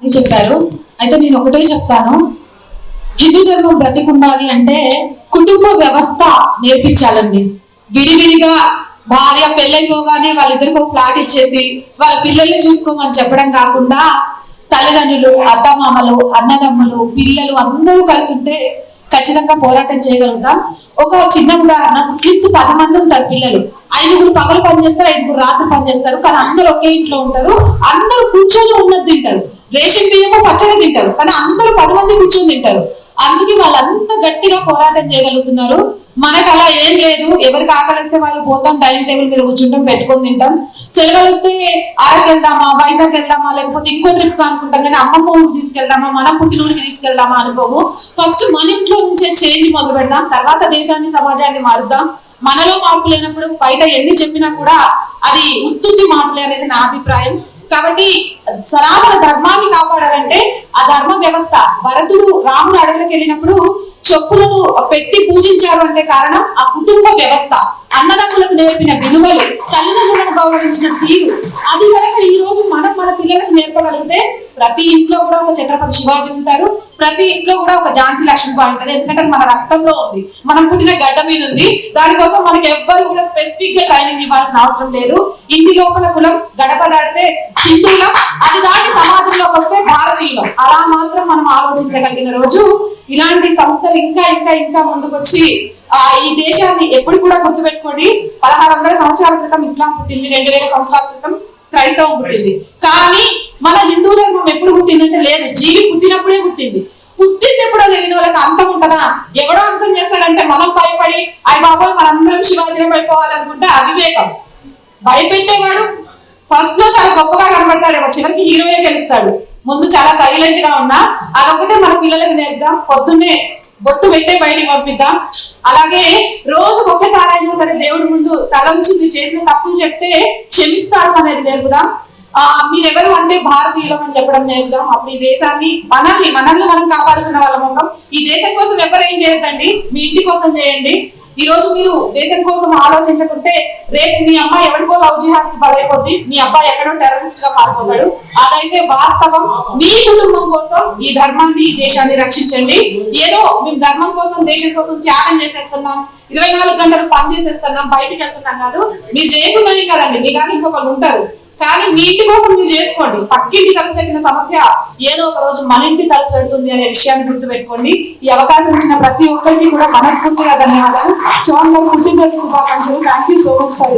అని చెప్పారు. అయితే నేను ఒకటే చెప్తాను. హిందూ ధర్మం బ్రతికుండాలి అంటే కుటుంబ వ్యవస్థ నేర్పించాలండి. విడివిడిగా భార్య పెళ్ళైపోగానే వాళ్ళిద్దరికి ఒక ఫ్లాట్ ఇచ్చేసి వాళ్ళ పిల్లల్ని చూసుకోమని చెప్పడం కాకుండా తల్లిదండ్రులు అత్తమామలు అన్నదమ్ములు పిల్లలు అందరూ కలిసి ఉంటే ఖచ్చితంగా పోరాటం చేయగలుగుతాం. ఒక చిన్న ఉదాహరణ ముస్లిమ్స్ పది మంది ఉంటారు పిల్లలు. ఐదుగురు పగలు పనిచేస్తారు ఐదుగురు రాత్రి పనిచేస్తారు. కానీ అందరూ ఒకే ఇంట్లో ఉంటారు. అందరూ కూర్చొని ఉన్నది తింటారు. రేషన్ బియ్యము పచ్చడి తింటారు. కానీ అందరూ పది మంది కూర్చొని తింటారు. అందుకే వాళ్ళంతా గట్టిగా పోరాటం చేయగలుగుతున్నారు. మనకు అలా ఏం లేదు. ఎవరికి ఆకలిస్తే వాళ్ళు పోతాం డైనింగ్ టేబుల్ మీద కూర్చుంటాం పెట్టుకొని తింటాం. సెలవులు వస్తే అరకు వెళ్దామా వైజాగ్ వెళ్దామా లేకపోతే ఇంకో ట్రిప్ అనుకుంటాం కానీ అమ్మమ్మ ఊరికి తీసుకెళ్దామా మనం పుట్టినూరికి తీసుకెళ్దామా అనుకోము. ఫస్ట్ మన ఇంట్లో నుంచే చేంజ్ మొదలు పెడదాం. తర్వాత దేశాన్ని సమాజాన్ని మారుద్దాం. మనలో మార్పు లేనప్పుడు బయట ఎన్ని చెప్పినా కూడా అది ఉత్తుత్తి మాటలే అనేది నా అభిప్రాయం. కాబట్టి సనాతన ధర్మాన్ని కాపాడాలంటే ఆ ధర్మ వ్యవస్థ భరతుడు రాముడు అడవులకు వెళ్ళినప్పుడు చెప్పులను పెట్టి పూజించారు అంటే కారణం ఆ కుటుంబ వ్యవస్థ. అన్నదమ్ములకు నేర్పిన విలువలు తల్లిదండ్రులను గౌరవించిన తీరు అది కనుక ఈ రోజు మనం మన పిల్లలకు నేర్పగలిగితే ప్రతి ఇంట్లో కూడా ఒక ఛత్రపతి శివాజీ ఉంటారు. ప్రతి ఇంట్లో కూడా ఒక ఝాన్సీ లక్ష్మీబాయి ఉంటుంది ఎందుకంటే అది మన రక్తంలో ఉంది. మనం పుట్టిన గడ్డ మీద ఉంది. దానికోసం మనకి ఎవ్వరు కూడా స్పెసిఫిక్గా ట్రైనింగ్ ఇవ్వాల్సిన అవసరం లేదు. ఇంటి లోపల కులం గడప దాటితే హిందువులం అది దాటి సమాజంలోకి వస్తే భారతీయులం. అలా మాత్రం మనం ఆలోచించగలిగిన రోజు ఇలాంటి సంస్థలు ఇంకా ఇంకా ఇంకా ముందుకొచ్చి ఆ ఈ దేశాన్ని ఎప్పుడు కూడా గుర్తుపెట్టుకోండి. పదహారు వందల సంవత్సరాల క్రితం ఇస్లాం పుట్టింది రెండు వేల సంవత్సరాల క్రితం క్రైస్తవం పుట్టింది. కానీ మన హిందూ ధర్మం ఎప్పుడు పుట్టిందంటే లేదు. జీవి పుట్టినప్పుడే పుట్టింది. పుట్టింది ఎప్పుడో తెలియని వాళ్ళకి అంతం ఉంటుందా? ఎవడో అంతం చేస్తాడంటే మనం భయపడి అయ్యి బాబోయ్ మనందరం శివాజీని అయిపోవాలనుకుంటే అవివేకం. భయపెట్టేవాడు ఫస్ట్లో చాలా గొప్పగా కనబడతాడేమో. చివరికి హీరోయే గెలుస్తాడు. ముందు చాలా సైలెంట్గా ఉన్నా అదొకటే మన పిల్లలకు నేర్పుదాం పొద్దున్నే బొట్టు పెట్టే బయటికి పంపిద్దాం. అలాగే రోజు ఒక్కసారి అయినా సరే దేవుడి ముందు తలంచింది చేసిన తప్పులు చెప్తే క్షమిస్తాడు అనేది నేర్పుదాం. మీరెవరు అంటే భారతీయులం అని చెప్పడం నేర్పుదాం అప్పుడు ఈ దేశాన్ని మనల్ని మనల్ని మనం కాపాడుకున్న వాళ్ళం ఉంటాం ఈ దేశం కోసం ఎవరు ఏం చేయొద్దండి? మీ ఇంటి కోసం చేయండి. ఈ రోజు మీరు దేశం కోసం ఆలోచించకుంటే రేపు మీ అమ్మాయి ఎవరికో లవ్ జిహాద్కి బలైపోద్ది. మీ అబ్బాయి ఎక్కడో టెర్రరిస్ట్గా మారిపోతాడు. అదైతే వాస్తవం. మీ కుటుంబం కోసం ఈ ధర్మాన్ని ఈ దేశాన్ని రక్షించండి. ఏదో మేము ధర్మం కోసం దేశం కోసం త్యాగం చేసేస్తున్నాం. ఇరవై నాలుగు గంటలు పని చేసేస్తున్నాం. బయటికి వెళ్తున్నాం కాదు. మీరు చేయకుండానే కదండి. మీలాగా ఇంకొకరు ఉంటారు. కానీ మీ ఇంటి కోసం మీరు చేసుకోండి. పక్కింటి తలుపు తగ్గిన సమస్య ఏదో ఒక రోజు మన ఇంటి తలుపు తడుతుంది అనే విషయాన్ని గుర్తుపెట్టుకోండి. ఈ అవకాశం ఇచ్చిన ప్రతి ఒక్కరికి కూడా మనస్ఫూర్తిగా ధన్యవాదాలు. చోన్ గారు పుట్టినరోజు శుభాకాంక్షలు. Thank you so much for